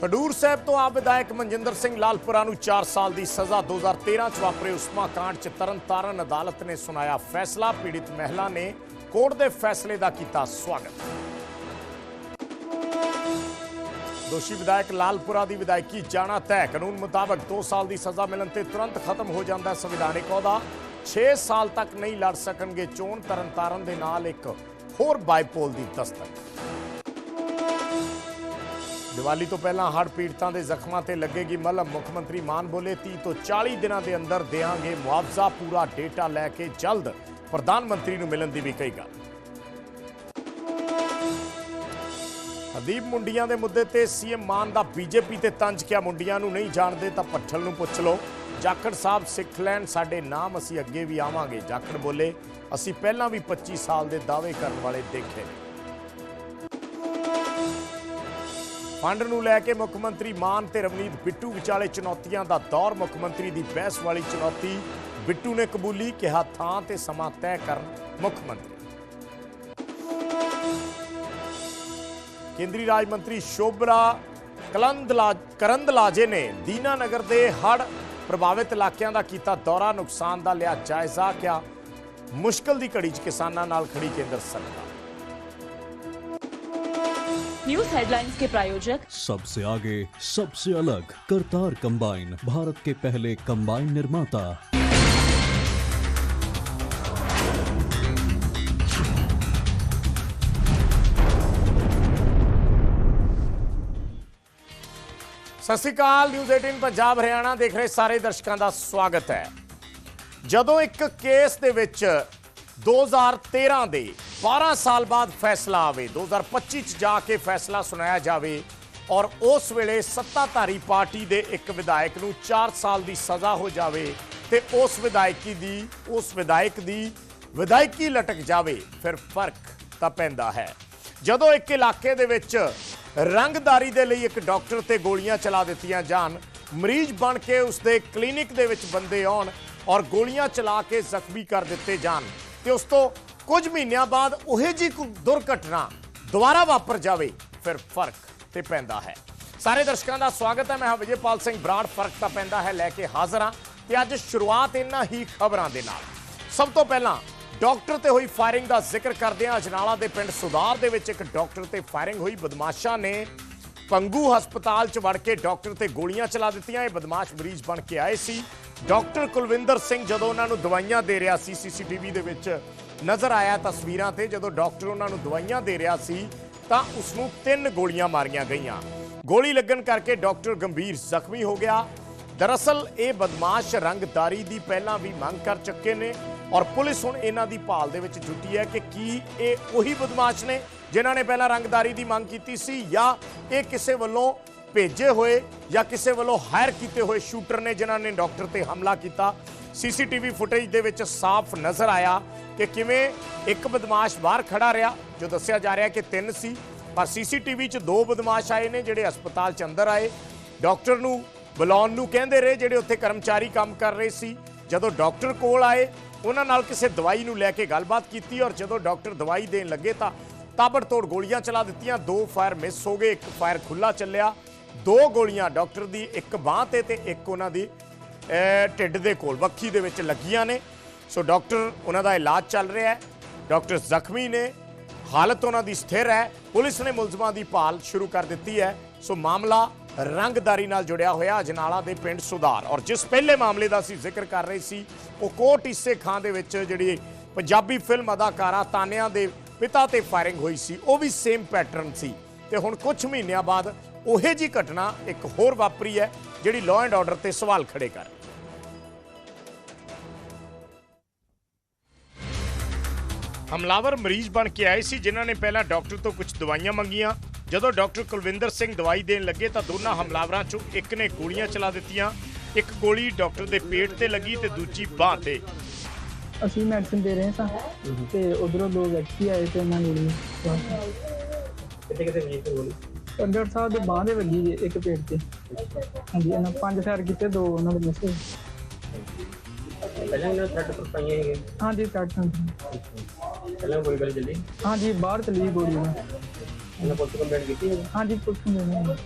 ਖਡੂਰ ਸਾਹਿਬ ਤੋਂ ਆਪ ਵਿਧਾਇਕ ਮਨਜਿੰਦਰ ਸਿੰਘ ਲਾਲਪੁਰਾ ਨੂੰ 4 ਸਾਲ ਦੀ ਸਜ਼ਾ 2013 ਚ ਵਾਪਰੇ ਉਸਮਾ ਕਾਂਡ ਚ ਤਰਨਤਾਰਨ ਅਦਾਲਤ ਨੇ ਸੁਣਾਇਆ ਫੈਸਲਾ। ਪੀੜਿਤ ਮਹਿਲਾ ਨੇ ਕੋਰਟ ਦੇ ਫੈਸਲੇ ਦਾ ਕੀਤਾ ਸਵਾਗਤ। ਦੋਸ਼ੀ ਵਿਧਾਇਕ ਲਾਲਪੁਰਾ ਦੀ ਵਿਧਾਇਕੀ ਜਾਣਾ ਤੈਅ। ਕਾਨੂੰਨ ਮੁਤਾਬਕ 2 ਸਾਲ ਦੀ ਸਜ਼ਾ ਮਿਲਣ ਤੇ ਤੁਰੰਤ ਖਤਮ ਹੋ ਜਾਂਦਾ ਸੰਵਿਧਾਨਿਕ ਅਹੁਦਾ। 6 ਸਾਲ ਤੱਕ ਨਹੀਂ ਲੜ ਸਕਣਗੇ ਚੋਣ। ਤਰਨਤਾਰਨ ਦੇ ਨਾਲ ਇੱਕ ਹੋਰ ਬਾਈਪੋਲ ਦੀ ਦਸਤਕ। ਦੀਵਾਲੀ ਤੋਂ ਪਹਿਲਾਂ ਹੜ੍ਹ ਪੀੜਤਾਂ ਦੇ ਜ਼ਖਮਾਂ ਤੇ ਲੱਗੇਗੀ ਮਲਮ ਮੁੱਖ ਮੰਤਰੀ ਮਾਨ ਬੋਲੇ 30 ਤੋਂ 40 ਦਿਨਾਂ ਦੇ ਅੰਦਰ ਦੇਾਂਗੇ ਮੁਆਵਜ਼ਾ, ਪੂਰਾ ਡੇਟਾ ਲੈ ਕੇ ਜਲਦ ਪ੍ਰਧਾਨ ਮੰਤਰੀ ਨੂੰ ਮਿਲਣ ਦੀ ਵੀ ਕਹੀ ਗੱਲ। ਹਦੀਪ ਮੁੰਡੀਆਂ ਦੇ ਮੁੱਦੇ ਤੇ ਸੀਐਮ ਮਾਨ ਦਾ ਬੀਜੇਪੀ ਤੇ ਤੰਜ ਕਿਆ ਮੁੰਡੀਆਂ ਨੂੰ ਨਹੀਂ ਜਾਣਦੇ ਤਾਂ ਪੱਠਲ ਨੂੰ ਪੁੱਛ ਲਓ। ਜਾਖੜ ਸਾਹਿਬ ਸਿੱਖ ਲੈਣ, ਸਾਡੇ ਨਾਮ ਅਸੀਂ ਅੱਗੇ ਵੀ ਆਵਾਂਗੇ, ਜਾਖੜ ਬੋਲੇ, ਅਸੀਂ ਪਹਿਲਾਂ ਵੀ 25 ਸਾਲ ਦੇ ਦਾਅਵੇ ਕਰਨ ਵਾਲੇ ਦੇਖੇ ਨੇ। ਫੰਡ ਨੂੰ ਲੈ ਕੇ ਮੁੱਖ ਮੰਤਰੀ ਮਾਨ ਤੇ ਰਵਨੀਤ ਬਿੱਟੂ ਵਿਚਾਲੇ ਚੁਣੌਤੀਆਂ ਦਾ ਦੌਰ, ਮੁੱਖ ਮੰਤਰੀ ਦੀ ਬਹਿਸ ਵਾਲੀ ਚੁਣੌਤੀ। ਬਿੱਟੂ ਨੇ ਕਬੂਲੀ ਕਿਹਾ, ਥਾਂ ਤੇ ਸਮਾਂ ਤੈਅ ਕਰਨ ਮੁੱਖ ਮੰਤਰੀ। ਕੇਂਦਰੀ ਰਾਜ ਮੰਤਰੀ ਸ਼ੋਭਰਾ ਕਲੰਦਲਾ ਕਰੰਦਲਾਜੇ ਨੇ ਦੀਨਾਨਗਰ ਦੇ ਹੜ੍ਹ ਪ੍ਰਭਾਵਿਤ ਇਲਾਕਿਆਂ ਦਾ ਕੀਤਾ ਦੌਰਾ, ਨੁਕਸਾਨ ਦਾ ਲਿਆ ਜਾਇਜ਼ਾ, ਕਿਹਾ, ਮੁਸ਼ਕਲ ਦੀ ਘੜੀ 'ਚ ਕਿਸਾਨਾਂ ਨਾਲ ਖੜੀ ਕੇਂਦਰ ਸਰਕਾਰ। न्यूज हेडलाइंस के प्रायोजक सबसे आगे सबसे अलग करतार कंबाइन भारत के पहले कंबाइन निर्माता ਸਤਿ ਸ਼੍ਰੀ ਅਕਾਲ ਨਿਊਜ਼ 18 ਪੰਜਾਬ ਹਰਿਆਣਾ ਦੇਖ ਰਹੇ ਸਾਰੇ ਦਰਸ਼ਕਾਂ ਦਾ ਸਵਾਗਤ ਹੈ ਜਦੋਂ ਇੱਕ ਕੇਸ ਦੇ ਵਿੱਚ 2013 ਦੇ 12 ਸਾਲ ਬਾਅਦ ਫੈਸਲਾ ਆਵੇ 2025 ਚ ਜਾ ਕੇ ਫੈਸਲਾ ਸੁਣਾਇਆ ਜਾਵੇ ਔਰ ਉਸ ਵੇਲੇ ਸੱਤਾਧਾਰੀ ਪਾਰਟੀ ਦੇ ਇੱਕ ਵਿਧਾਇਕ ਨੂੰ 4 ਸਾਲ ਦੀ ਸਜ਼ਾ ਹੋ ਜਾਵੇ ਤੇ ਉਸ ਵਿਧਾਇਕੀ ਦੀ, ਉਸ ਵਿਧਾਇਕ ਦੀ ਵਿਧਾਇਕੀ ਲਟਕ ਜਾਵੇ, ਫਿਰ ਫ਼ਰਕ ਤਾਂ ਪੈਂਦਾ ਹੈ। ਜਦੋਂ ਇੱਕ ਇਲਾਕੇ ਦੇ ਵਿੱਚ ਰੰਗਦਾਰੀ ਦੇ ਲਈ ਇੱਕ ਡਾਕਟਰ ਤੇ ਗੋਲੀਆਂ ਚਲਾ ਦਿੱਤੀਆਂ ਜਾਣ, ਮਰੀਜ਼ ਬਣ ਕੇ ਉਸਦੇ ਕਲੀਨਿਕ ਦੇ ਵਿੱਚ ਬੰਦੇ ਆਉਣ ਔਰ ਗੋਲੀਆਂ ਚਲਾ ਕੇ ਜ਼ਖਮੀ ਕਰ ਦਿੱਤੇ ਜਾਣ ਤੇ ਉਸ ਤੋਂ ਕੁਝ ਮਹੀਨਿਆਂ ਬਾਅਦ ਉਹੇ ਜੀ ਦੁਰਘਟਨਾ ਦੁਬਾਰਾ ਵਾਪਰ ਜਾਵੇ, ਫਿਰ ਫ਼ਰਕ ਤੇ ਪੈਂਦਾ ਹੈ। ਸਾਰੇ ਦਰਸ਼ਕਾਂ ਦਾ ਸਵਾਗਤ ਹੈ, ਮੈਂ ਹਾਂ ਵਿਜੇਪਾਲ ਸਿੰਘ ਬਰਾੜ, ਫ਼ਰਕ ਤਾਂ ਪੈਂਦਾ ਹੈ, ਲੈ ਕੇ ਹਾਜ਼ਰ ਹਾਂ ਤੇ ਅੱਜ ਸ਼ੁਰੂਆਤ ਇਹਨਾਂ ਹੀ ਖਬਰਾਂ ਦੇ ਨਾਲ। ਸਭ ਤੋਂ ਪਹਿਲਾਂ ਡਾਕਟਰ ਤੇ ਹੋਈ ਫਾਇਰਿੰਗ ਦਾ ਜ਼ਿਕਰ ਕਰਦੇ ਹਾਂ। ਅਜਨਾਲਾ ਦੇ ਪਿੰਡ ਸੁਧਾਰ ਦੇ ਵਿੱਚ ਇੱਕ ਡਾਕਟਰ ਤੇ ਫਾਇਰਿੰਗ ਹੋਈ। ਬਦਮਾਸ਼ਾਂ ਨੇ ਪੰਗੂ ਹਸਪਤਾਲ 'ਚ ਵੜ ਕੇ ਡਾਕਟਰ ਤੇ ਗੋਲੀਆਂ ਚਲਾ ਦਿੱਤੀਆਂ। ਇਹ ਬਦਮਾਸ਼ ਮਰੀਜ਼ ਬਣ ਕੇ ਆਏ ਸੀ। ਡਾਕਟਰ ਕੁਲਵਿੰਦਰ ਸਿੰਘ ਜਦੋਂ ਉਹਨਾਂ ਨੂੰ ਦਵਾਈਆਂ ਦੇ ਰਿਹਾ ਸੀ, ਸੀਸੀਟੀਵੀ ਦੇ ਵਿੱਚ ਨਜ਼ਰ ਆਇਆ ਤਸਵੀਰਾਂ ਤੇ ਜਦੋਂ ਡਾਕਟਰ ਉਹਨਾਂ ਨੂੰ ਦਵਾਈਆਂ ਦੇ ਰਿਹਾ ਸੀ ਤਾਂ ਉਸ ਨੂੰ ਤਿੰਨ ਗੋਲੀਆਂ ਮਾਰੀਆਂ ਗਈਆਂ। ਗੋਲੀ ਲੱਗਣ ਕਰਕੇ ਡਾਕਟਰ ਗੰਭੀਰ ਜ਼ਖਮੀ ਹੋ ਗਿਆ। ਦਰਅਸਲ ਇਹ ਬਦਮਾਸ਼ ਰੰਗਦਾਰੀ ਦੀ ਪਹਿਲਾਂ ਵੀ ਮੰਗ ਕਰ ਚੁੱਕੇ ਨੇ ਔਰ ਪੁਲਿਸ ਹੁਣ ਇਹਨਾਂ ਦੀ ਭਾਲ ਦੇ ਵਿੱਚ ਜੁਟੀ ਹੈ ਕਿ ਕੀ ਇਹ ਉਹੀ ਬਦਮਾਸ਼ ਨੇ ਜਿਨ੍ਹਾਂ ਨੇ ਪਹਿਲਾਂ ਰੰਗਦਾਰੀ ਦੀ ਮੰਗ ਕੀਤੀ ਸੀ ਜਾਂ ਇਹ ਕਿਸੇ ਵੱਲੋਂ ਭੇਜੇ ਹੋਏ ਜਾਂ ਕਿਸੇ ਵੱਲੋਂ ਹਾਇਰ ਕੀਤੇ ਹੋਏ ਸ਼ੂਟਰ ਨੇ ਜਿਨ੍ਹਾਂ ਨੇ ਡਾਕਟਰ ਤੇ ਹਮਲਾ ਕੀਤਾ। ਸੀਸੀਟੀਵੀ ਫੁਟੇਜ ਦੇ ਵਿੱਚ ਸਾਫ਼ ਨਜ਼ਰ ਆਇਆ ਕਿ ਕਿਵੇਂ ਇੱਕ ਬਦਮਾਸ਼ ਬਾਹਰ ਖੜਾ ਰਿਹਾ, ਜੋ ਦੱਸਿਆ ਜਾ ਰਿਹਾ ਕਿ ਤਿੰਨ ਸੀ, ਪਰ ਸੀਸੀਟੀਵੀ 'ਚ ਦੋ ਬਦਮਾਸ਼ ਆਏ ਨੇ ਜਿਹੜੇ ਹਸਪਤਾਲ 'ਚ ਅੰਦਰ ਆਏ। ਡਾਕਟਰ ਨੂੰ ਬੁਲਾਉਣ ਨੂੰ ਕਹਿੰਦੇ ਰਹੇ ਜਿਹੜੇ ਉੱਥੇ ਕਰਮਚਾਰੀ ਕੰਮ ਕਰ ਰਹੇ ਸੀ। ਜਦੋਂ ਡਾਕਟਰ ਕੋਲ ਆਏ, ਉਹਨਾਂ ਨਾਲ ਕਿਸੇ ਦਵਾਈ ਨੂੰ ਲੈ ਕੇ ਗੱਲਬਾਤ ਕੀਤੀ ਔਰ ਜਦੋਂ ਡਾਕਟਰ ਦਵਾਈ ਦੇਣ ਲੱਗੇ ਤਾਂ ਤਾਬੜਤੋੜ ਗੋਲੀਆਂ ਚਲਾ ਦਿੱਤੀਆਂ। ਦੋ ਫਾਇਰ ਮਿਸ ਹੋ ਗਏ, ਇੱਕ ਫਾਇਰ ਖੁੱਲਾ ਚੱਲਿਆ। ਦੋ ਗੋਲੀਆਂ ਡਾਕਟਰ ਦੀ ਇੱਕ ਬਾਹ ਤੇ ਤੇ ਇੱਕ ਉਹਨਾਂ ਦੀ ਢਿੱਡ ਦੇ ਕੋਲ ਵੱਖੀ ਦੇ ਵਿੱਚ ਲੱਗੀਆਂ ਨੇ। ਸੋ ਡਾਕਟਰ ਉਹਨਾਂ ਦਾ ਇਲਾਜ ਚੱਲ ਰਿਹਾ ਹੈ। ਡਾਕਟਰ ਜ਼ਖਮੀ ਨੇ। ਹਾਲਤ ਉਹਨਾਂ ਦੀ ਸਥਿਰ ਹੈ। ਪੁਲਿਸ ਨੇ ਮੁਲਜ਼ਮਾਂ ਦੀ ਭਾਲ ਸ਼ੁਰੂ ਕਰ ਦਿੱਤੀ ਹੈ। ਸੋ ਮਾਮਲਾ ਰੰਗਦਾਰੀ ਨਾਲ ਜੁੜਿਆ ਹੋਇਆ ਅਜਨਾਲਾ ਦੇ ਪਿੰਡ ਸੁਧਾਰ। ਔਰ ਜਿਸ ਪਹਿਲੇ ਮਾਮਲੇ ਦਾ ਅਸੀਂ ਜ਼ਿਕਰ ਕਰ ਰਹੇ ਸੀ, ਉਹ ਕੋਟ ਇਸੇ ਖਾਂ ਦੇ ਵਿੱਚ ਜਿਹੜੀ ਪੰਜਾਬੀ ਫਿਲਮ ਅਦਾਕਾਰਾ ਤਾਨਿਆਂ ਦੇ ਪਿਤਾ ਤੇ ਫਾਇਰਿੰਗ ਹੋਈ ਸੀ, ਉਹ ਵੀ ਸੇਮ ਪੈਟਰਨ ਸੀ। ਤੇ ਹੁਣ ਕੁਝ ਮਹੀਨਿਆਂ ਬਾਅਦ ਉਹੇ ਜੀ ਘਟਨਾ ਇੱਕ ਹੋਰ ਵਾਪਰੀ ਹੈ, ਜਿਹੜੀ ਲਾਅ ਐਂਡ ਆਰਡਰ ਤੇ ਸਵਾਲ ਖੜੇ ਕਰ। ਹਮਲਾਵਰ ਮਰੀਜ਼ ਬਣ ਕੇ ਆਏ ਸੀ ਜਿਨ੍ਹਾਂ ਨੇ ਪਹਿਲਾਂ ਡਾਕਟਰ ਤੋਂ ਕੁਝ ਦਵਾਈਆਂ ਮੰਗੀਆਂ। ਜਦੋਂ ਡਾਕਟਰ ਕੁਲਵਿੰਦਰ ਸਿੰਘ ਦਵਾਈ ਦੇਣ ਲੱਗੇ ਤਾਂ ਦੋਨਾਂ ਹਮਲਾਵਰਾਂ ਚੋਂ ਇੱਕ ਨੇ ਗੋਲੀਆਂ ਚਲਾ ਦਿੱਤੀਆਂ। ਇੱਕ ਗੋਲੀ ਡਾਕਟਰ ਦੇ ਪੇਟ ਤੇ ਲੱਗੀ ਤੇ ਦੂਜੀ ਬਾਹ ਤੇ। ਅਸੀਂ ਮੈਡੀਸਿਨ ਦੇ ਰਹੇ ਸਾਂ ਤੇ ਉਧਰੋਂ ਦੋ ਵਿਅਕਤੀ ਆਏ ਤੇ ਉਹਨਾਂ ਨੇ ਕਿਤੇ ਕਿਤੇ ਤੇ ਗੋਲੀ? ਡਾਕਟਰ ਸਾਹਿਬ ਦੇ ਬਾਹ ਦੇ ਵੱਜੀ ਜੇ ਇੱਕ ਪੇਟ ਤੇ। ਹਾਂਜੀ ਇਹਨਾਂ ਪੰਜ ਫੈਰ ਕੀਤੇ ਦੋ ਉਹਨਾਂ ਦੇ ਮਿਸ। ਹੋਏ ਪਹਿਲਾਂ ਇਹਨਾਂ ਥਰਡ ਪਰ ਪਾਈਆਂ ਹੈਗੇ ਹਾਂਜੀ ਕੱਟ ਪਹਿਲਾਂ ਕੋਈ ਗੱਲ ਚੱਲੀ? ਹਾਂਜੀ ਬਾਹਰ ਚਲੀ ਗੋਲੀ ਉਹਨਾਂ ਇਹਨਾਂ ਪੁਲਿਸ ਕੰਪਲੇਂਟ ਕੀਤੀ ਹੈ ਹਾਂਜੀ ਨਹੀਂ ਹੋਇਆ।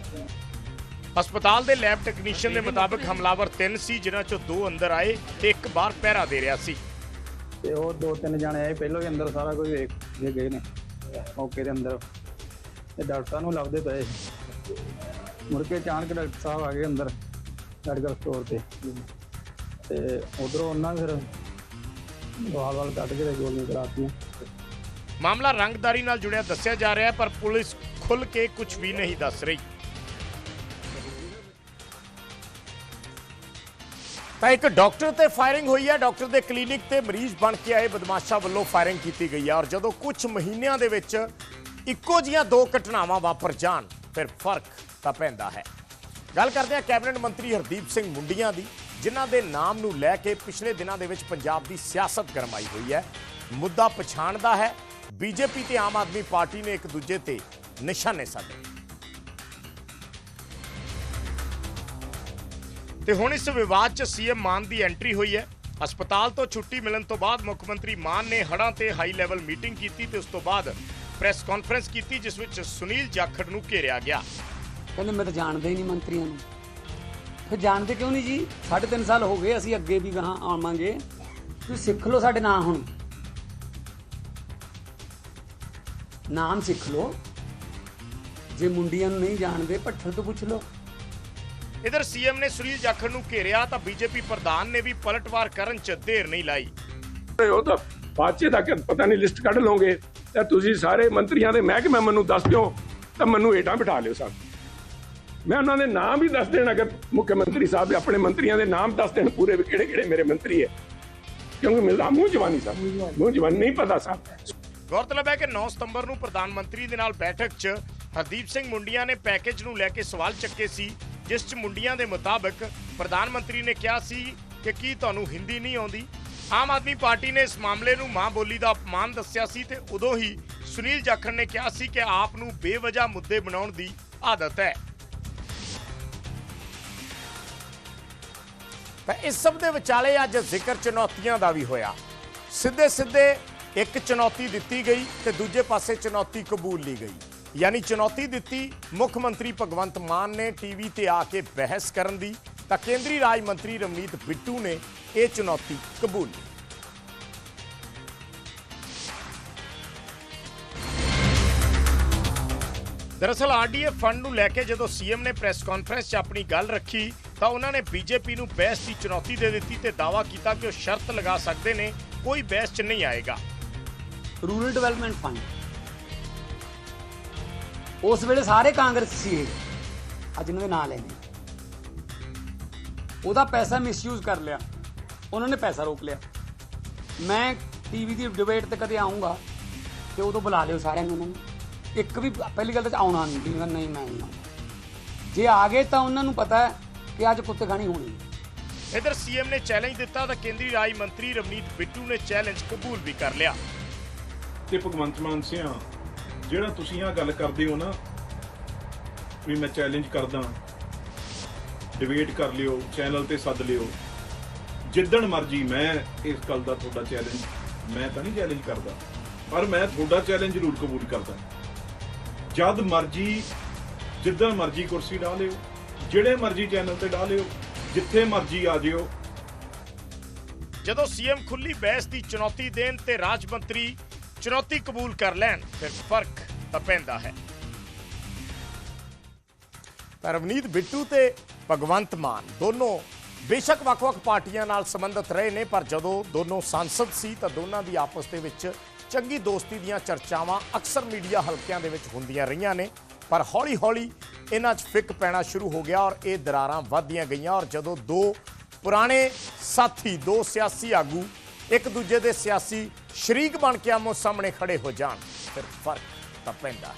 ਹਸਪਤਾਲ ਦੇ ਲੈਬ ਟੈਕਨੀਸ਼ੀਅਨ ਦੇ ਮੁਤਾਬਕ ਹਮਲਾਵਰ ਤਿੰਨ ਸੀ ਜਿਨ੍ਹਾਂ ਚੋਂ ਦੋ ਅੰਦਰ ਆਏ ਤੇ ਇੱਕ ਬਾਹਰ ਪਹਿਰਾ ਦੇ ਰਿਹਾ ਸੀ। ਤੇ ਉਹ ਦੋ ਤਿੰਨ ਜਣੇ ਆਏ ਪਹਿਲਾਂ ਹੀ ਅੰਦਰ ਸਾਰਾ ਕੁਝ ਵੇਖ ਕੇ ਗਏ ਨੇ। ਮੌਕੇ ਦੇ ਅੰਦਰ। ਤੇ ਡਾਕਟਰ ਨੂੰ ਲੱਭਦੇ ਪਏ ਮੁੜ ਕੇ ਅਚਾਨਕ ਡਾਕਟਰ ਸਾਹਿਬ ਆ ਗਏ ਅੰਦਰ ਮੈਡੀਕਲ ਸਟੋਰ ਤੇ। ਤੇ ਉਧਰੋਂ ਉਹਨਾਂ ਫਿਰ ਵਾਲ ਵਾਲ ਕੱਢ ਕੇ ਗੋਲੀਆਂ ਚਲਾਤੀਆਂ। ਮਾਮਲਾ ਰੰਗਦਾਰੀ ਨਾਲ ਜੁੜਿਆ ਦੱਸਿਆ ਜਾ ਰਿਹਾ ਹੈ, ਪਰ ਪੁਲਿਸ ਖੁੱਲ ਕੇ ਕੁਝ ਵੀ ਨਹੀਂ ਦੱਸ ਰਹੀ। ਤਾਂ ਇੱਕ ਡਾਕਟਰ ਤੇ ਫਾਇਰਿੰਗ ਹੋਈ ਹੈ। ਡਾਕਟਰ ਦੇ ਕਲੀਨਿਕ ਤੇ ਮਰੀਜ਼ ਬਣ ਕੇ ਆਏ ਬਦਮਾਸ਼ਾਂ ਵੱਲੋਂ ਫਾਇਰਿੰਗ ਕੀਤੀ ਗਈ ਹੈ ਔਰ ਜਦੋਂ ਕੁਝ ਮਹੀਨਿਆਂ ਦੇ ਵਿੱਚ ਇੱਕੋ ਜੀਆਂ ਦੋ ਘਟਨਾਵਾਂ ਵਾਪਰ ਜਾਣ, ਫਿਰ ਫ਼ਰਕ ਤਾਂ ਪੈਂਦਾ ਹੈ। ਗੱਲ ਕਰਦੇ ਹਾਂ ਕੈਬਨਿਟ ਮੰਤਰੀ ਹਰਦੀਪ ਸਿੰਘ ਮੁੰਡੀਆਂ ਦੀ, ਜਿਨ੍ਹਾਂ ਦੇ ਨਾਮ ਨੂੰ ਲੈ ਕੇ ਪਿਛਲੇ ਦਿਨਾਂ ਦੇ ਵਿੱਚ ਪੰਜਾਬ ਦੀ ਸਿਆਸਤ ਗਰਮਾਈ ਹੋਈ ਹੈ। ਮੁੱਦਾ ਪਛਾਣਦਾ ਹੈ। ਬੀਜੇਪੀ ਤੇ ਆਮ ਆਦਮੀ ਪਾਰਟੀ ਨੇ ਇੱਕ ਦੂਜੇ ਤੇ ਨਿਸ਼ਾਨੇ ਸਾਧੇ ਤੇ ਹੁਣ ਇਸ ਵਿਵਾਦ 'ਚ ਸੀਐਮ ਮਾਨ ਦੀ ਐਂਟਰੀ ਹੋਈ ਹੈ। ਹਸਪਤਾਲ ਤੋਂ ਛੁੱਟੀ ਮਿਲਣ ਤੋਂ ਬਾਅਦ ਮੁੱਖ ਮੰਤਰੀ ਮਾਨ ਨੇ ਹੜ੍ਹਾਂ ਤੇ ਹਾਈ ਲੈਵਲ ਮੀਟਿੰਗ ਕੀਤੀ ਤੇ ਉਸ ਤੋਂ ਬਾਅਦ ਪ੍ਰੈਸ ਕਾਨਫਰੰਸ ਕੀਤੀ, ਜਿਸ ਵਿੱਚ ਸੁਨੀਲ ਜਾਖੜ ਨੂੰ ਘੇਰਿਆ ਗਿਆ। ਕਹਿੰਦੇ ਮੈਂ ਤਾਂ ਜਾਣਦੇ ਹੀ ਨਹੀਂ ਮੰਤਰੀਆਂ ਨੂੰ। ਫਿਰ ਜਾਣਦੇ ਕਿਉਂ ਨਹੀਂ ਜੀ? ਸਾਢੇ ਤਿੰਨ ਸਾਲ ਹੋ ਗਏ, ਅਸੀਂ ਅੱਗੇ ਵੀ ਗਾਹਾਂ ਆਵਾਂਗੇ। ਤੁਸੀਂ ਸਿੱਖ ਲਓ ਸਾਡੇ ਨਾਂ ਹੁਣ। ਨਾਮ ਸਿੱਖ ਲਓ। ਜੇ ਮੁੰਡੀਆਂ ਨੂੰ ਨਹੀਂ ਜਾਣਦੇ ਭੱਠਲ ਤੋਂ ਪੁੱਛ ਲਓ। ਇਧਰ ਸੀਐਮ ਨੇ ਸੁਨੀਲ ਜਾਖੜ ਨੂੰ ਘੇਰਿਆ ਤਾਂ ਬੀਜੇਪੀ ਪ੍ਰਧਾਨ ਨੇ ਵੀ ਪਲਟਵਾਰ ਕਰਨ 'ਚ ਦੇਰ ਨਹੀਂ ਲਾਈ। ਉਹ ਤਾਂ ਬਾਅਦ ਤੱਕ ਪਤਾ ਨਹੀਂ ਲਿਸਟ ਕੱਢ ਲਓਗੇ। ਤਾਂ ਤੁਸੀਂ ਸਾਰੇ ਮੰਤਰੀਆਂ ਦੇ ਮਹਿਕਮੇ ਮੈਨੂੰ ਦੱਸ ਦਿਓ ਤਾਂ ਮੈਨੂੰ ਏਟਾਂ ਬਿਠਾ ਲਿਓ ਸਭ ਮੈਂ ਉਹਨਾਂ ਦੇ ਨਾਮ ਵੀ ਦੱਸ ਦੇਣ ਅਗਰ ਮੁੱਖ ਮੰਤਰੀ ਸਾਹਿਬ ਆਪਣੇ ਮੰਤਰੀਆਂ ਦੇ ਨਾਮ ਦੱਸ ਦੇਣ ਪੂਰੇ ਕਿਹੜੇ ਕਿਹੜੇ ਮੇਰੇ ਮੰਤਰੀ ਹੈ। ਕਿਉਂਕਿ ਮਿਲਦਾ ਮੂੰਹ ਜਵਾਨੀ ਸਾਹਿਬ ਮੂੰਹ ਜਵਾਨੀ ਨਹੀਂ ਪਤਾ ਸਾਹਿਬ ਗੌਰਤਲਬ ਹੈ ਕਿ 9 ਸਤੰਬਰ ਨੂੰ ਪ੍ਰਧਾਨ ਮੰਤਰੀ ਦੇ ਨਾਲ ਬੈਠਕ 'ਚ ਹਰਦੀਪ ਸਿੰਘ ਮੁੰਡੀਆਂ ਨੇ ਪੈਕੇਜ ਨੂੰ ਲੈ ਕੇ ਸਵਾਲ ਚੱਕੇ ਸੀ, ਜਿਸ 'ਚ ਮੁੰਡੀਆਂ ਦੇ ਮੁਤਾਬਕ ਪ੍ਰਧਾਨ ਮੰਤਰੀ ਨੇ ਕਿਹਾ ਸੀ ਕਿ ਕੀ ਤੁਹਾਨੂੰ ਹਿੰਦੀ ਨਹੀਂ ਆਉਂਦੀ? ਆਮ ਆਦਮੀ ਪਾਰਟੀ ਨੇ ਇਸ ਮਾਮਲੇ ਨੂੰ ਮਾਂ ਬੋਲੀ ਦਾ ਅਪਮਾਨ ਦੱਸਿਆ ਸੀ ਤੇ ਉਦੋਂ ਹੀ ਸੁਨੀਲ ਜਾਖੜ ਨੇ ਕਿਹਾ ਸੀ ਕਿ ਆਪ ਨੂੰ ਬੇਵਜ੍ਹਾ ਮੁੱਦੇ ਬਣਾਉਣ ਦੀ ਆਦਤ ਹੈ। ਤਾਂ ਇਸ ਸਭ ਦੇ ਵਿਚਾਲੇ ਅੱਜ ਜ਼ਿਕਰ ਚੁਣੌਤੀਆਂ ਦਾ ਵੀ ਹੋਇਆ। ਸਿੱਧੇ ਸਿੱਧੇ ਇੱਕ ਚੁਣੌਤੀ ਦਿੱਤੀ ਗਈ ਤੇ ਦੂਜੇ ਪਾਸੇ ਚੁਣੌਤੀ ਕਬੂਲ ਲਈ ਗਈ। ਯਾਨੀ ਚੁਣੌਤੀ ਦਿੱਤੀ, ਮੁੱਖ ਮੰਤਰੀ ਭਗਵੰਤ ਮਾਨ ਨੇ ਟੀਵੀ ਤੇ ਆ ਕੇ ਬਹਿਸ ਕਰਨ ਦੀ, ਤਾਂ ਕੇਂਦਰੀ ਰਾਜ ਮੰਤਰੀ ਰਮਨੀਤ ਬਿੱਟੂ ਨੇ ਇਹ ਚੁਣੌਤੀ ਕਬੂਲ ਲਈ। ਦਰਅਸਲ ਆਰਡੀਏ ਫੰਡ ਨੂੰ ਲੈ ਕੇ ਜਦੋਂ ਸੀਐਮ ਨੇ ਪ੍ਰੈਸ ਕਾਨਫਰੰਸ 'ਚ ਆਪਣੀ ਗੱਲ ਰੱਖੀ, ਤਾਂ ਉਹਨਾਂ ਨੇ ਬੀਜੇਪੀ ਨੂੰ ਬਹਿਸ ਦੀ ਚੁਣੌਤੀ ਦੇ ਦਿੱਤੀ ਤੇ ਦਾਅਵਾ ਕੀਤਾ ਕਿ ਉਹ ਸ਼ਰਤ ਲਗਾ ਸਕਦੇ ਨੇ, ਕੋਈ ਬਹਿਸ 'ਚ ਨਹੀਂ ਆਏਗਾ। Rural development fund. ਉਸ ਵੇਲੇ ਸਾਰੇ ਕਾਂਗਰਸ ਸੀ ਇਹ, ਅੱਜ ਇਹਨਾਂ ਦੇ ਨਾਂ ਲੈਣੇ ਉਹਦਾ ਪੈਸਾ ਮਿਸਯੂਜ਼ ਕਰ ਲਿਆ, ਉਹਨਾਂ ਨੇ ਪੈਸਾ ਰੋਕ ਲਿਆ। ਮੈਂ ਟੀਵੀ ਦੀ ਡਿਬੇਟ ਤੇ ਕਦੇ ਆਉਂਗਾ ਤੇ ਉਦੋਂ ਬੁਲਾ ਲਿਓ ਸਾਰਿਆਂ ਨੂੰ ਉਹਨਾਂ ਨੂੰ ਇੱਕ ਵੀ ਪਹਿਲੀ ਗੱਲ ਤਾਂ ਆਉਣਾ ਨਹੀਂ, ਵੀ ਨਹੀਂ, ਮੈਂ ਨਹੀਂ ਆਉਣਾ ਜੇ ਆ ਗਏ ਤਾਂ ਉਹਨਾਂ ਨੂੰ ਪਤਾ ਹੈ ਕਿ ਅੱਜ ਕੁੱਤੇ ਖਾਣੀ ਹੋਣੀ ਹੈ। ਇਧਰ ਸੀਐਮ ਨੇ ਚੈਲੰਜ ਦਿੱਤਾ, ਤਾਂ ਕੇਂਦਰੀ ਰਾਜ ਮੰਤਰੀ ਰਵਨੀਤ ਬਿੱਟੂ ਨੇ ਚੈਲੰਜ ਕਬੂਲ ਵੀ ਕਰ ਲਿਆ। ਤੇ ਭਗਵੰਤ ਮਾਨ ਸਿਆ, ਜਿਹੜਾ ਤੁਸੀਂ ਆ ਗੱਲ ਕਰਦੇ ਹੋ ਨਾ, ਵੀ ਮੈਂ ਚੈਲੰਜ ਕਰਦਾ ਡਿਬੇਟ ਕਰ ਲਿਓ ਚੈਨਲ ਤੇ ਸੱਦ ਲਿਓ, ਜਿੱਦਣ ਮਰਜ਼ੀ ਮੈਂ ਇਸ ਗੱਲ ਦਾ ਤੁਹਾਡਾ ਚੈਲੰਜ ਮੈਂ ਤਾਂ ਨਹੀਂ ਚੈਲੰਜ ਕਰਦਾ, ਪਰ ਮੈਂ ਤੁਹਾਡਾ ਚੈਲੰਜ ਜ਼ਰੂਰ ਕਬੂਲ ਕਰਦਾ। ਜਦ ਮਰਜ਼ੀ, ਜਿੱਦਣ ਮਰਜ਼ੀ ਕੁਰਸੀ ਢਾ ਲਿਓ, ਜਿਹੜੇ ਮਰਜ਼ੀ ਚੈਨਲ ਤੇ ਢਾ ਲਿਓ, ਜਿੱਥੇ ਮਰਜ਼ੀ ਆ ਜਿਓ। ਜਦੋਂ ਸੀਐਮ ਖੁੱਲੀ ਬਹਿਸ ਦੀ ਚੁਣੌਤੀ ਦੇਣ ਤੇ ਰਾਜ ਮੰਤਰੀ ਚੁਣੌਤੀ ਕਬੂਲ ਕਰ ਲੈਣ, ਫਿਰ ਫ਼ਰਕ ਤਾਂ ਪੈਂਦਾ ਹੈ। ਤਾਂ ਰਵਨੀਤ ਬਿੱਟੂ ਤੇ ਭਗਵੰਤ ਮਾਨ ਦੋਨੋਂ ਬੇਸ਼ੱਕ ਵੱਖ-ਵੱਖ ਪਾਰਟੀਆਂ ਨਾਲ ਸੰਬੰਧਿਤ ਰਹੇ ਨੇ, ਪਰ ਜਦੋਂ ਦੋਨੋਂ ਸੰਸਦ ਸੀ ਤਾਂ ਦੋਨਾਂ ਦੀ ਆਪਸ ਦੇ ਵਿੱਚ ਚੰਗੀ ਦੋਸਤੀ ਦੀਆਂ ਚਰਚਾਵਾਂ ਅਕਸਰ ਮੀਡੀਆ ਹਲਕਿਆਂ ਦੇ ਵਿੱਚ ਹੁੰਦੀਆਂ ਰਹੀਆਂ ਨੇ। ਪਰ ਹੌਲੀ-ਹੌਲੀ ਇਹਨਾਂ 'ਚ ਫਿੱਕ ਪੈਣਾ ਸ਼ੁਰੂ ਹੋ ਗਿਆ ਔਰ ਇਹ ਦਰਾਰਾਂ ਵੱਧਦੀਆਂ ਗਈਆਂ ਔਰ ਜਦੋਂ ਦੋ ਪੁਰਾਣੇ ਸਾਥੀ, ਦੋ ਸਿਆਸੀ ਆਗੂ, ਇੱਕ ਦੂਜੇ ਦੇ ਸਿਆਸੀ ਸ਼ਰੀਕ ਬਣ ਕੇ ਆਮੋ ਸਾਹਮਣੇ ਖੜੇ ਹੋ ਜਾਣ, ਫਿਰ ਫ਼ਰਕ ਤਾਂ ਪੈਂਦਾ ਹੈ।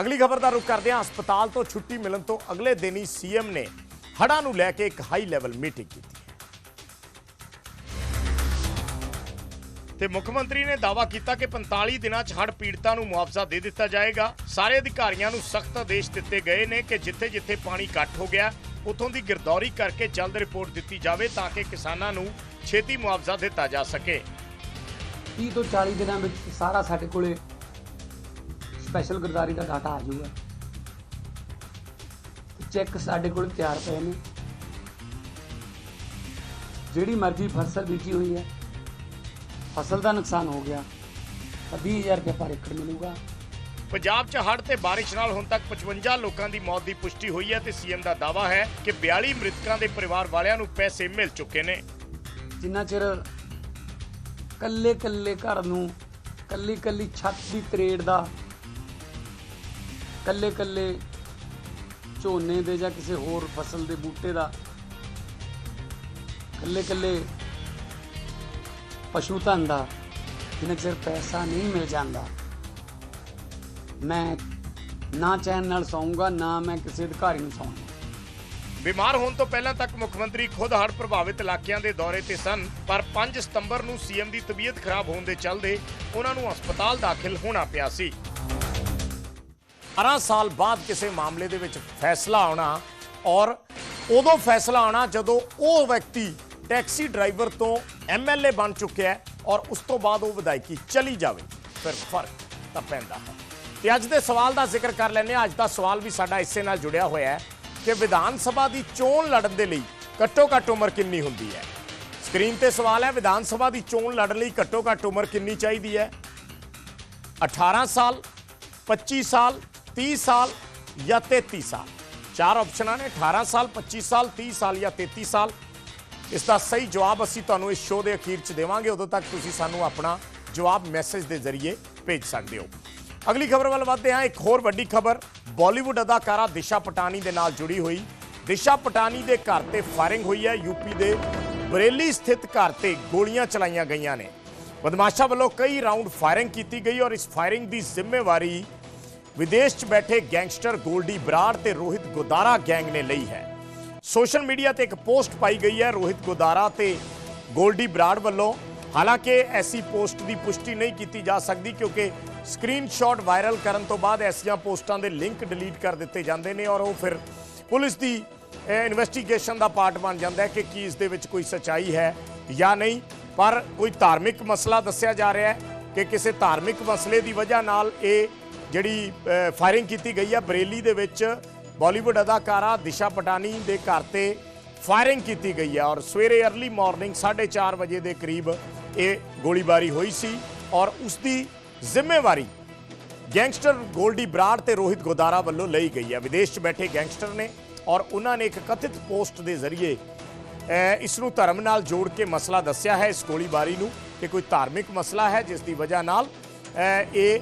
ਅਗਲੀ ਖਬਰ ਦਾ ਰੁਖ ਕਰਦੇ ਹਾਂ। ਹਸਪਤਾਲ ਤੋਂ ਛੁੱਟੀ ਮਿਲਣ ਤੋਂ ਅਗਲੇ ਦਿਨ ਹੀ ਸੀਐਮ ਨੇ ਹੜ੍ਹਾਂ ਨੂੰ ਲੈ ਕੇ ਇੱਕ ਹਾਈ ਲੈਵਲ ਮੀਟਿੰਗ ਕੀਤੀ। ਤੇ ਮੁੱਖ ਮੰਤਰੀ ਨੇ ਦਾਅਵਾ ਕੀਤਾ ਕਿ 45 ਦਿਨਾਂ 'ਚ ਹੜ੍ਹ ਪੀੜਤਾਂ ਨੂੰ ਮੁਆਵਜ਼ਾ ਦੇ ਦਿੱਤਾ ਜਾਏਗਾ। ਸਾਰੇ ਅਧਿਕਾਰੀਆਂ ਨੂੰ ਸਖਤ ਆਦੇਸ਼ ਦਿੱਤੇ ਗਏ ਨੇ ਕਿ ਜਿੱਥੇ-ਜਿੱਥੇ ਪਾਣੀ ਘੱਟ ਹੋ ਗਿਆ, ਉਥੋਂ ਦੀ ਗਿਰਦੌਰੀ ਕਰਕੇ ਜਲਦ ਰਿਪੋਰਟ ਦਿੱਤੀ ਜਾਵੇ ਤਾਂ ਕਿ ਕਿਸਾਨਾਂ ਨੂੰ ਛੇਤੀ ਮੁਆਵਜ਼ਾ ਦਿੱਤਾ ਜਾ ਸਕੇ। 30 ਤੋਂ 40 ਦਿਨਾਂ ਵਿੱਚ ਸਾਰਾ ਸਾਡੇ ਕੋਲੇ ਸਪੈਸ਼ਲ ਗਰਦਾਰੀ ਦਾ ਡਾਟਾ ਆ ਜਾਊਗਾ। ਚੈੱਕ ਸਾਡੇ ਕੋਲ ਤਿਆਰ ਪਏ ਨੇ। ਜਿਹੜੀ ਮਰਜ਼ੀ ਫਸਲ ਬੀਜੀ ਹੋਈ ਹੈ ਫਸਲ ਦਾ ਨੁਕਸਾਨ ਹੋ ਗਿਆ। ਤਾਂ 20000 ਰੁਪਏ ਪਰ ਏਕੜ ਮਿਲੂਗਾ। ਪੰਜਾਬ 'ਚ ਹੜ੍ਹ ਤੇ ਬਾਰਿਸ਼ ਨਾਲ ਹੁਣ ਤੱਕ 55 ਲੋਕਾਂ ਦੀ ਮੌਤ ਦੀ ਪੁਸ਼ਟੀ ਹੋਈ ਹੈ ਤੇ ਸੀਐਮ ਦਾ ਦਾਅਵਾ ਹੈ ਕਿ 42 ਮ੍ਰਿਤਕਾਂ ਦੇ ਪਰਿਵਾਰ ਵਾਲਿਆਂ ਨੂੰ ਪੈਸੇ ਮਿਲ ਚੁੱਕੇ ਨੇ। ਜਿੰਨਾ ਚਿਰ ਕੱਲੇ ਕੱਲੇ ਘਰ ਨੂੰ, ਕੱਲੀ ਕੱਲੀ ਛੱਤ ਦੀ ਤਰੇੜ ਦਾ, ਕੱਲੇ ਕੱਲੇ ਝੋਨੇ ਦੇ ਜਾਂ ਕਿਸੇ ਹੋਰ ਫਸਲ ਦੇ ਬੂਟੇ ਦਾ, ਕੱਲੇ ਕੱਲੇ ਪਸ਼ੂ ਧਨ ਦਾ, ਜਿੰਨਾ ਚਿਰ ਪੈਸਾ ਨਹੀਂ ਮਿਲ ਜਾਂਦਾ। ਮੈਂ ਨਾ ਚੈਨ ਨਾਲ ਸੌਂਗਾ, ਨਾ ਮੈਂ ਕਿਸੇ ਅਧਿਕਾਰੀ ਨੂੰ ਸੌਂਗਾ। ਬਿਮਾਰ ਹੋਣ ਤੋਂ ਪਹਿਲਾਂ ਤੱਕ ਮੁੱਖ ਮੰਤਰੀ ਖੁਦ ਹੜ੍ਹ ਪ੍ਰਭਾਵਿਤ ਇਲਾਕਿਆਂ ਦੇ ਦੌਰੇ ਤੇ ਸਨ, ਪਰ 5 ਸਤੰਬਰ ਨੂੰ ਸੀਐਮ ਦੀ ਤਬੀਅਤ ਖਰਾਬ ਹੋਣ ਦੇ ਚੱਲਦੇ ਉਹਨਾਂ ਨੂੰ ਹਸਪਤਾਲ ਦਾਖਲ ਹੋਣਾ ਪਿਆ ਸੀ। 12 ਸਾਲ ਬਾਅਦ ਕਿਸੇ ਮਾਮਲੇ ਦੇ ਵਿੱਚ ਫੈਸਲਾ ਆਉਣਾ ਔਰ ਉਦੋਂ ਫੈਸਲਾ ਆਉਣਾ ਜਦੋਂ ਉਹ ਵਿਅਕਤੀ ਟੈਕਸੀ ਡਰਾਈਵਰ ਤੋਂ ਐਮਐਲਏ ਬਣ ਚੁੱਕਿਆ ਔਰ ਉਸ ਤੋਂ ਬਾਅਦ ਉਹ ਵਿਧਾਇਕੀ ਚਲੀ ਜਾਵੇ, ਫਿਰ ਫ਼ਰਕ ਤਾਂ ਪੈਂਦਾ ਹੈ। ਤੇ ਅੱਜ ਦੇ ਸਵਾਲ ਦਾ ਜ਼ਿਕਰ ਕਰ ਲੈਂਦੇ ਹਾਂ। ਅੱਜ ਦਾ ਸਵਾਲ ਵੀ ਸਾਡਾ ਇਸੇ ਨਾਲ ਜੁੜਿਆ ਹੋਇਆ ਹੈ। ਕਿ ਵਿਧਾਨ ਸਭਾ ਦੀ ਚੋਣ ਲੜਨ ਦੇ ਲਈ ਘੱਟੋ ਘੱਟ ਉਮਰ ਕਿੰਨੀ ਹੁੰਦੀ ਹੈ? ਸਕਰੀਨ ਤੇ ਸਵਾਲ ਹੈ, ਵਿਧਾਨ ਸਭਾ ਦੀ ਚੋਣ ਲੜਨ ਲਈ ਘੱਟੋ ਘੱਟ ਉਮਰ ਕਿੰਨੀ ਚਾਹੀਦੀ ਹੈ? 18 ਸਾਲ 25 ਸਾਲ 30 ਸਾਲ ਜਾਂ 33 ਸਾਲ? ਚਾਰ ਆਪਸ਼ਨਾਂ ਨੇ 18 ਸਾਲ 25 ਸਾਲ 30 ਸਾਲ ਜਾਂ 33 ਸਾਲ। ਇਸ ਦਾ ਸਹੀ ਜਵਾਬ ਅਸੀਂ ਤੁਹਾਨੂੰ ਇਸ ਸ਼ੋਅ ਦੇ ਅਖੀਰ 'ਚ ਦੇਵਾਂਗੇ, ਉਦੋਂ ਤੱਕ ਤੁਸੀਂ ਸਾਨੂੰ ਆਪਣਾ ਜਵਾਬ ਮੈਸੇਜ ਦੇ ਜ਼ਰੀਏ ਭੇਜ ਸਕਦੇ ਹੋ। ਅਗਲੀ ਖਬਰ ਵੱਲ ਵਧਦੇ ਹਾਂ, ਇੱਕ ਹੋਰ ਵੱਡੀ ਖਬਰ। ਬਾਲੀਵੁੱਡ ਅਦਾਕਾਰਾ ਦਿਸ਼ਾ ਪਟਾਨੀ ਦੇ ਨਾਲ ਜੁੜੀ ਹੋਈ। ਦਿਸ਼ਾ ਪਟਾਨੀ ਦੇ ਘਰ ਤੇ ਫਾਇਰਿੰਗ ਹੋਈ ਹੈ। ਯੂਪੀ ਦੇ ਬਰੇਲੀ ਸਥਿਤ ਘਰ ਤੇ ਗੋਲੀਆਂ ਚਲਾਈਆਂ ਗਈਆਂ ਨੇ। ਬਦਮਾਸ਼ਾਂ ਵੱਲੋਂ ਕਈ ਰਾਉਂਡ ਫਾਇਰਿੰਗ ਕੀਤੀ ਗਈ ਔਰ ਇਸ ਫਾਇਰਿੰਗ ਦੀ ਜ਼ਿੰਮੇਵਾਰੀ ਵਿਦੇਸ਼ 'ਚ ਬੈਠੇ ਗੈਂਗਸਟਰ ਗੋਲਡੀ ਬਰਾੜ ਤੇ ਰੋਹਿਤ ਗੋਦਾਰਾ ਗੈਂਗ ਨੇ ਲਈ ਹੈ। ਸੋਸ਼ਲ ਮੀਡੀਆ ਤੇ ਇੱਕ ਪੋਸਟ ਪਾਈ ਗਈ ਹੈ। ਰੋਹਿਤ ਗੋਦਾਰਾ ਤੇ ਗੋਲਡੀ ਬਰਾੜ ਵੱਲੋਂ। ਹਾਲਾਂਕਿ ਐਸੀ ਪੋਸਟ ਦੀ ਪੁਸ਼ਟੀ ਨਹੀਂ ਕੀਤੀ ਜਾ ਸਕਦੀ ਕਿਉਂਕਿ ਸਕਰੀਨਸ਼ਾਟ ਵਾਇਰਲ ਕਰਨ ਤੋਂ ਬਾਅਦ ਐਸੀਆਂ ਪੋਸਟਾਂ ਦੇ ਲਿੰਕ ਡਿਲੀਟ ਕਰ ਦਿੱਤੇ ਜਾਂਦੇ ਨੇ ਔਰ ਉਹ ਫਿਰ ਪੁਲਿਸ ਦੀ ਇਨਵੈਸਟੀਗੇਸ਼ਨ ਦਾ ਪਾਰਟ ਬਣ ਜਾਂਦਾ ਹੈ ਕਿ ਕੀ ਇਸ ਦੇ ਵਿੱਚ ਕੋਈ ਸਚਾਈ ਹੈ ਜਾਂ ਨਹੀਂ। ਪਰ ਕੋਈ ਧਾਰਮਿਕ ਮਸਲਾ ਦੱਸਿਆ ਜਾ ਰਿਹਾ ਹੈ ਕਿ ਕਿਸੇ ਧਾਰਮਿਕ ਮਸਲੇ ਦੀ ਵਜ੍ਹਾ ਨਾਲ ਇਹ ਜਿਹੜੀ ਫਾਇਰਿੰਗ ਕੀਤੀ ਗਈ ਹੈ ਬਰੇਲੀ ਦੇ ਵਿੱਚ ਬਾਲੀਵੁੱਡ ਅਦਾਕਾਰਾ ਦਿਸ਼ਾ ਪਟਾਨੀ ਦੇ ਘਰ ਤੇ ਫਾਇਰਿੰਗ ਕੀਤੀ ਗਈ ਹੈ ਔਰ ਸਵੇਰੇ अर्ਲੀ ਮਾਰਨਿੰਗ 4:30 ਵਜੇ ਦੇ ਕਰੀਬ ਇਹ ਗੋਲੀਬਾਰੀ ਹੋਈ ਸੀ ਔਰ ਉਸ ਦੀ ਜ਼ਿੰਮੇਵਾਰੀ ਗੈਂਗਸਟਰ ਗੋਲਡੀ ਬਰਾੜ ਤੇ ਰੋਹਿਤ ਗੋਦਾਰਾ ਵੱਲੋਂ ਲਈ ਗਈ ਹੈ। ਵਿਦੇਸ਼ 'ਚ ਬੈਠੇ ਗੈਂਗਸਟਰ ਨੇ ਔਰ ਉਹਨਾਂ ਨੇ ਇੱਕ ਕਥਿਤ ਪੋਸਟ ਦੇ ਜ਼ਰੀਏ ਇਸ ਨੂੰ ਧਰਮ ਨਾਲ ਜੋੜ ਕੇ ਮਸਲਾ ਦੱਸਿਆ ਹੈ ਇਸ ਗੋਲੀਬਾਰੀ ਨੂੰ ਕਿ ਕੋਈ ਧਾਰਮਿਕ ਮਸਲਾ ਹੈ ਜਿਸ ਦੀ ਵਜ੍ਹਾ ਨਾਲ ਇਹ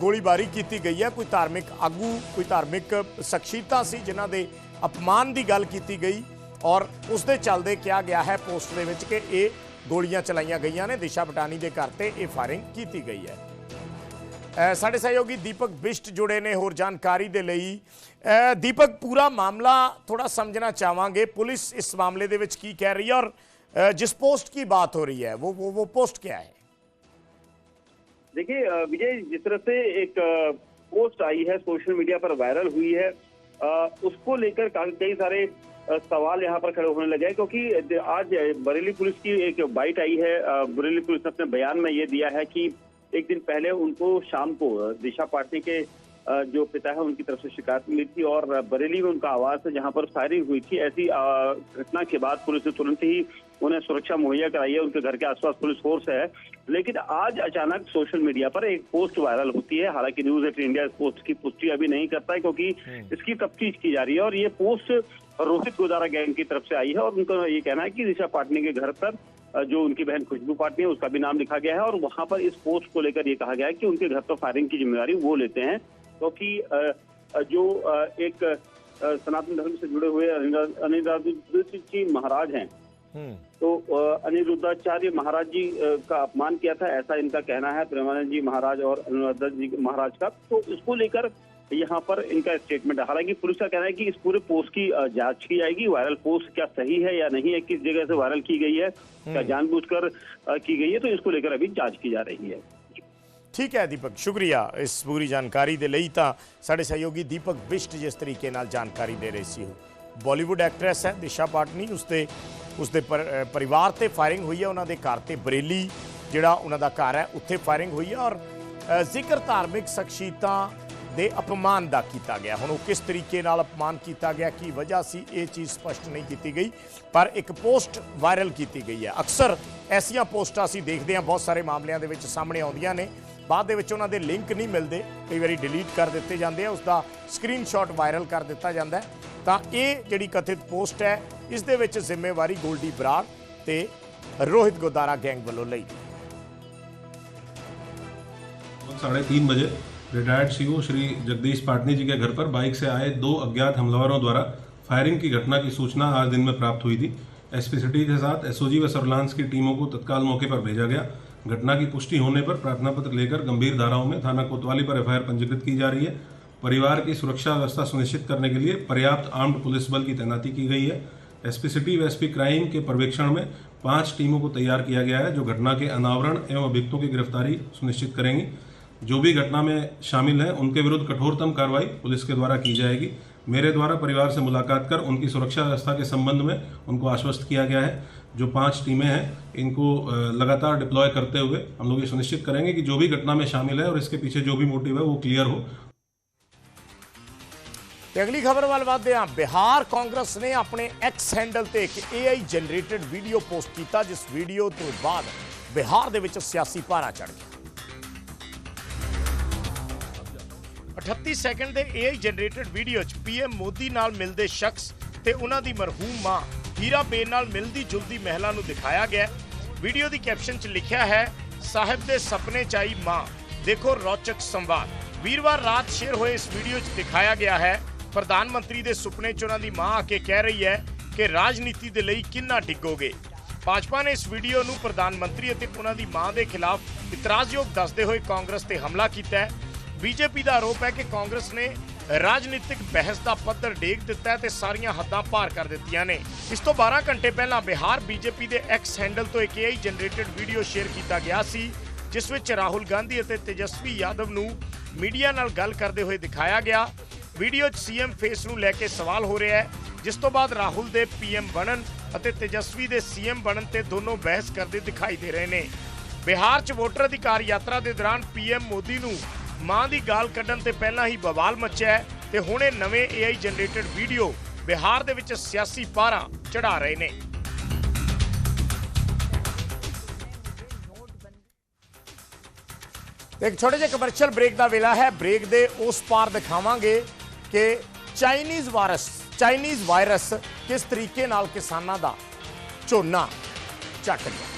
ਗੋਲੀਬਾਰੀ ਕੀਤੀ ਗਈ ਹੈ। ਕੋਈ ਧਾਰਮਿਕ ਆਗੂ, ਕੋਈ ਧਾਰਮਿਕ ਸ਼ਖਸੀਅਤਾਂ ਸੀ ਜਿਨ੍ਹਾਂ ਦੇ ਅਪਮਾਨ ਦੀ ਗੱਲ ਕੀਤੀ ਗਈ ਔਰ ਉਸ ਦੇ ਚੱਲਦੇ ਕਿਹਾ ਗਿਆ ਹੈ ਪੋਸਟ ਦੇ ਵਿੱਚ ਕਿ ਇਹ ਗੋਲੀਆਂ ਚਲਾਈਆਂ ਗਈਆਂ ਨੇ। ਦਿਸ਼ਾ ਪਟਾਨੀ ਦੇ ਘਰ ਤੇ ਇਹ ਫਾਇਰਿੰਗ ਕੀਤੀ ਗਈ ਹੈ। ਸਾਡੇ ਸਹਿਯੋਗੀ ਦੀਪਕ ਬਿਸ਼ਟ ਜੁੜੇ ਨੇ ਹੋਰ ਜਾਣਕਾਰੀ ਦੇ ਲਈ ਅ, ਦੀਪਕ ਪੂਰਾ ਮਾਮਲਾ ਥੋੜਾ ਸਮਝਣਾ ਚਾਹਾਂਗੇ ਪੁਲਿਸ ਇਸ ਮਾਮਲੇ ਦੇ ਵਿੱਚ ਕੀ ਕਹਿ ਰਹੀ ਹੈ ਔਰ अ, जिस पोस्ट की बात हो रही है वो वो वो पोस्ट क्या है देखिए अ, विजय जिस तरह से एक अ, पोस्ट आई है सोशल मीडिया पर वायरल हुई है अ, उसको लेकर का- कई सारे अ, सवाल यहाँ पर खड़े होने लगे हैं क्योंकि द- आज बरेली पुलिस की एक बाइट आई है अ, बरेली पुलिस ने अपने बयान में ये दिया है कि एक दिन पहले उनको शाम को दिशा पार्टी के जो पिता है उनकी तरफ़ से शिकायत मिली थी और बरेली में उनका आवास है जहाँ पर फायरिंग हुई थी। ऐसी घटना के बाद पुलिस ने तुरंत ही उन्हें सुरक्षा मुहैया कराई है। उनके घर के आसपास पुलिस फोर्स है। लेकिन आज अचानक सोशल मीडिया पर एक पोस्ट वायरल होती है। हालाँकि न्यूज़ एट इंडिया इस पोस्ट की पुष्टि अभी नहीं करता है क्योंकि इसकी तफ्तीश की जा रही है और ये पोस्ट रोहित गोदारा गैंग की तरफ़ से आई है और उनका ये कहना है कि दिशा पाटनी के घर पर जो उनकी बहन खुशबू पाटनी है उसका भी नाम लिखा गया है और वहाँ पर इस पोस्ट को लेकर ये कहा गया है कि उनके घर पर फायरिंग की ज़िम्मेदारी वो लेते हैं। क्योंकि अ, जो एक सनातन धर्म से जुड़े हुए अनिरुद्ध जी महाराज हैं। तो अनिरुद्धाचार्य महाराज जी का अपमान किया था ऐसा इनका कहना है प्रेमानंद जी महाराज और अनिरुद्ध जी महाराज का। तो इसको लेकर यहाँ पर इनका स्टेटमेंट है हालांकि पुलिस का कहना है कि इस पूरे पोस्ट की अ, जांच की जाएगी वायरल पोस्ट क्या सही है या नहीं है किस जगह से वायरल की गई है क्या जानबूझकर अ, की गई है तो इसको लेकर अभी जांच की जा रही ਹੈ ਠੀਕ ਹੈ ਦੀਪਕ ਸ਼ੁਕਰੀਆ ਇਸ ਪੂਰੀ ਜਾਣਕਾਰੀ ਦੇ ਲਈ ਤਾਂ ਸਾਡੇ ਸਹਿਯੋਗੀ ਦੀਪਕ ਬਿਸ਼ਟ ਜਿਸ ਤਰੀਕੇ ਨਾਲ ਜਾਣਕਾਰੀ ਦੇ ਰਹੇ ਸੀ ਉਹ ਬਾਲੀਵੁੱਡ ਐਕਟਰੈਸ ਹੈ ਦਿਸ਼ਾ ਪਾਟਨੀ ਉਸਦੇ ਉਸਦੇ ਪਰ- ਅ, ਪਰਿਵਾਰ ਤੇ ਫਾਇਰਿੰਗ ਹੋਈ ਹੈ ਉਹਨਾਂ ਦੇ ਘਰ ਤੇ ਬਰੇਲੀ ਜਿਹੜਾ ਉਹਨਾਂ ਦਾ ਘਰ ਹੈ ਉੱਥੇ ਫਾਇਰਿੰਗ ਹੋਈ ਹੈ ਔਰ ਅ, ਜ਼ਿਕਰ ਧਾਰਮਿਕ ਸ਼ਖਸੀਅਤਾਂ ਦੇ ਅਪਮਾਨ ਦਾ ਕੀਤਾ ਗਿਆ। ਹੁਣ ਉਹ ਕਿਸ ਤਰੀਕੇ ਨਾਲ ਅਪਮਾਨ ਕੀਤਾ ਗਿਆ, ਕੀ ਵਜ੍ਹਾ ਸੀ, ਇਹ ਚੀਜ਼ ਸਪਸ਼ਟ ਨਹੀਂ ਕੀਤੀ ਗਈ, ਪਰ ਇੱਕ ਪੋਸਟ ਵਾਇਰਲ ਕੀਤੀ ਗਈ ਹੈ। ਅਕਸਰ ਐਸੀਆਂ ਪੋਸਟਾਂ ਅਸੀਂ ਦੇਖਦੇ ਹਾਂ, ਬਹੁਤ ਸਾਰੇ ਮਾਮਲਿਆਂ ਦੇ ਵਿੱਚ ਸਾਹਮਣੇ ਆਉਂਦੀਆਂ ਨੇ। ਬਾਅਦ ਦੇ ਵਿੱਚ ਉਹਨਾਂ ਦੇ ਲਿੰਕ ਨਹੀਂ ਮਿਲਦੇ, ਕਈ ਵਾਰੀ ਡਿਲੀਟ ਕਰ ਦਿੱਤੇ ਜਾਂਦੇ ਆ ਉਸ ਦਾ ਸਕਰੀਨਸ਼ਾਟ ਵਾਇਰਲ ਕਰ ਦਿੱਤਾ ਜਾਂਦਾ ਤਾਂ ਇਹ ਜਿਹੜੀ ਕਥਿਤ ਪੋਸਟ ਹੈ, ਇਸ ਦੇ ਵਿੱਚ ਜ਼ਿੰਮੇਵਾਰੀ ਗੋਲਡੀ ਬਰਾੜ ਤੇ ਰੋਹਿਤ ਗੋਦਾਰਾ ਗੈਂਗ ਵੱਲੋਂ ਲਈ 3:30 ਵਜੇ रिटायर्ड सीओ श्री जगदीश पाटनी जी के घर पर बाइक से आए दो अज्ञात हमलावरों द्वारा फायरिंग की घटना की सूचना आज दिन में प्राप्त हुई थी। एसपी सिटी के साथ एसओजी व सर्विलांस की टीमों को तत्काल मौके पर भेजा गया। घटना की पुष्टि होने पर प्रार्थना पत्र लेकर गंभीर धाराओं में थाना कोतवाली पर एफआईआर पंजीकृत की जा रही है। परिवार की सुरक्षा व्यवस्था सुनिश्चित करने के लिए पर्याप्त आर्म्ड पुलिस बल की तैनाती की गई है। एसपी सिटी व एसपी क्राइम के पर्यवेक्षण में पाँच टीमों को तैयार किया गया है, जो घटना के अनावरण एवं अभियुक्तों की गिरफ्तारी सुनिश्चित करेंगी। जो भी घटना में शामिल हैं उनके विरुद्ध कठोरतम कार्रवाई पुलिस के द्वारा की जाएगी मेरे द्वारा परिवार से मुलाकात कर उनकी सुरक्षा व्यवस्था के संबंध में उनको आश्वस्त किया गया है जो पांच टीमें हैं इनको अ, लगातार डिप्लॉय करते हुए हम लोग ये सुनिश्चित करेंगे कि जो भी घटना में शामिल है और इसके पीछे जो भी मोटिव है वो क्लियर हो ਤੇ ਅਗਲੀ ਖਬਰ ਵੱਲ ਵਧਦੇ ਹਾਂ ਬਿਹਾਰ ਕਾਂਗਰਸ ਨੇ ਆਪਣੇ ਐਕਸ ਹੈਂਡਲ ਤੇ ਇੱਕ AI ਜਨਰੇਟਡ ਵੀਡੀਓ ਪੋਸਟ ਕੀਤਾ ਜਿਸ ਵੀਡੀਓ ਤੋਂ ਬਾਅਦ ਬਿਹਾਰ ਦੇ ਵਿੱਚ ਸਿਆਸੀ ਪਾਰਾ ਚੜ ਗਿਆ 38 ਸੈਕਿੰਡ ਦੇ AI ਜਨਰੇਟਡ ਵੀਡੀਓ 'ਚ ਪੀਐਮ ਮੋਦੀ ਨਾਲ ਮਿਲਦੇ ਸ਼ਖਸ ਤੇ ਉਹਨਾਂ ਦੀ ਮਰਹੂਮ ਮਾਂ ਹੀਰਾ ਬੇਨ ਨਾਲ ਮਿਲਦੀ ਜੁਲਦੀ ਮਹਿਲਾ ਨੂੰ ਦਿਖਾਇਆ ਗਿਆ। ਵੀਡੀਓ ਦੀ ਕੈਪਸ਼ਨ 'ਚ ਲਿਖਿਆ ਹੈ, ਸਾਹਿਬ ਦੇ ਸੁਪਨੇ 'ਚ ਆਈ ਮਾਂ, ਦੇਖੋ ਰੌਚਕ ਸੰਵਾਦ। ਵੀਰਵਾਰ ਰਾਤ ਸ਼ੇਅਰ ਹੋਏ ਇਸ ਵੀਡੀਓ 'ਚ ਦਿਖਾਇਆ ਗਿਆ ਹੈ, ਪ੍ਰਧਾਨ ਮੰਤਰੀ ਦੇ ਸੁਪਨੇ 'ਚ ਉਹਨਾਂ ਦੀ ਮਾਂ ਆ ਕੇ ਕਹਿ ਰਹੀ ਹੈ ਕਿ ਰਾਜਨੀਤੀ ਦੇ ਲਈ ਕਿੰਨਾ ਡਿੱਗੋਗੇ। ਭਾਜਪਾ ਨੇ ਇਸ ਵੀਡੀਓ ਨੂੰ ਪ੍ਰਧਾਨ ਮੰਤਰੀ ਅਤੇ ਉਹਨਾਂ ਦੀ ਮਾਂ ਦੇ ਖਿਲਾਫ ਇਤਰਾਜ਼ਯੋਗ ਦੱਸਦੇ ਹੋਏ ਕਾਂਗਰਸ ਤੇ ਹਮਲਾ ਕੀਤਾ ਹੈ। ਬੀਜੇਪੀ ਦਾ ਆਰੋਪ ਹੈ ਕਿ ਕਾਂਗਰਸ ਨੇ ਰਾਜਨੀਤਿਕ ਬਹਿਸ ਦਾ ਪੱਧਰ ਡੇਗ ਦਿੱਤਾ ਹੈ ਤੇ ਸਾਰੀਆਂ ਹੱਦਾਂ ਪਾਰ ਕਰ ਦਿੱਤੀਆਂ ਨੇ। ਇਸ ਤੋਂ 12 ਘੰਟੇ ਪਹਿਲਾਂ ਬਿਹਾਰ ਬੀਜੇਪੀ ਦੇ ਐਕਸ ਹੈਂਡਲ ਤੋਂ ਇੱਕ AI ਜਨਰੇਟਡ ਵੀਡੀਓ ਸ਼ੇਅਰ ਕੀਤਾ ਗਿਆ ਸੀ, ਜਿਸ ਵਿੱਚ ਰਾਹੁਲ ਗਾਂਧੀ ਅਤੇ ਤੇਜਸਵੀ ਯਾਦਵ ਨੂੰ ਮੀਡੀਆ ਨਾਲ ਗੱਲ ਕਰਦੇ ਹੋਏ ਦਿਖਾਇਆ ਗਿਆ। ਵੀਡੀਓ 'ਚ ਸੀਐਮ ਫੇਸ ਨੂੰ ਲੈ ਕੇ ਸਵਾਲ ਹੋ ਰਿਹਾ ਹੈ, ਜਿਸ ਤੋਂ ਬਾਅਦ ਰਾਹੁਲ ਦੇ ਪੀਐਮ ਬਣਨ ਅਤੇ ਤੇਜਸਵੀ ਦੇ ਸੀਐਮ ਬਣਨ ਤੇ ਦੋਨੋਂ ਬਹਿਸ ਕਰਦੇ ਦਿਖਾਈ ਦੇ ਰਹੇ ਨੇ। ਬਿਹਾਰ 'ਚ ਵੋਟਰ ਅਧਿਕਾਰ ਯਾਤਰਾ ਦੇ ਦੌਰਾਨ ਪੀਐਮ ਮੋਦੀ ਨੂੰ ਮਾਂ ਦੀ ਗਾਲ ਕੱਢਣ ਤੇ ਪਹਿਲਾਂ ਹੀ ਬਵਾਲ ਮਚਿਆ ਹੈ ਤੇ ਹੁਣ ਇਹ ਨਵੇਂ AI ਜਨਰੇਟਡ ਵੀਡੀਓ ਬਿਹਾਰ ਦੇ ਵਿੱਚ ਸਿਆਸੀ ਪਾਰਾਂ ਚੜਾ ਰਹੇ ਨੇ। ਇੱਕ ਛੋਟੇ ਜਿਹੇ ਕਮਰਸ਼ੀਅਲ ਬ੍ਰੇਕ ਦਾ ਵੇਲਾ ਹੈ। ਬ੍ਰੇਕ ਦੇ ਉਸ ਪਾਰ ਦਿਖਾਵਾਂਗੇ ਕਿ ਚਾਈਨੀਜ਼ ਵਾਇਰਸ ਚਾਈਨੀਜ਼ ਵਾਇਰਸ ਕਿਸ ਤਰੀਕੇ ਨਾਲ ਕਿਸਾਨਾਂ ਦਾ ਝੋਨਾ ਚੱਕ ਰਿਹਾ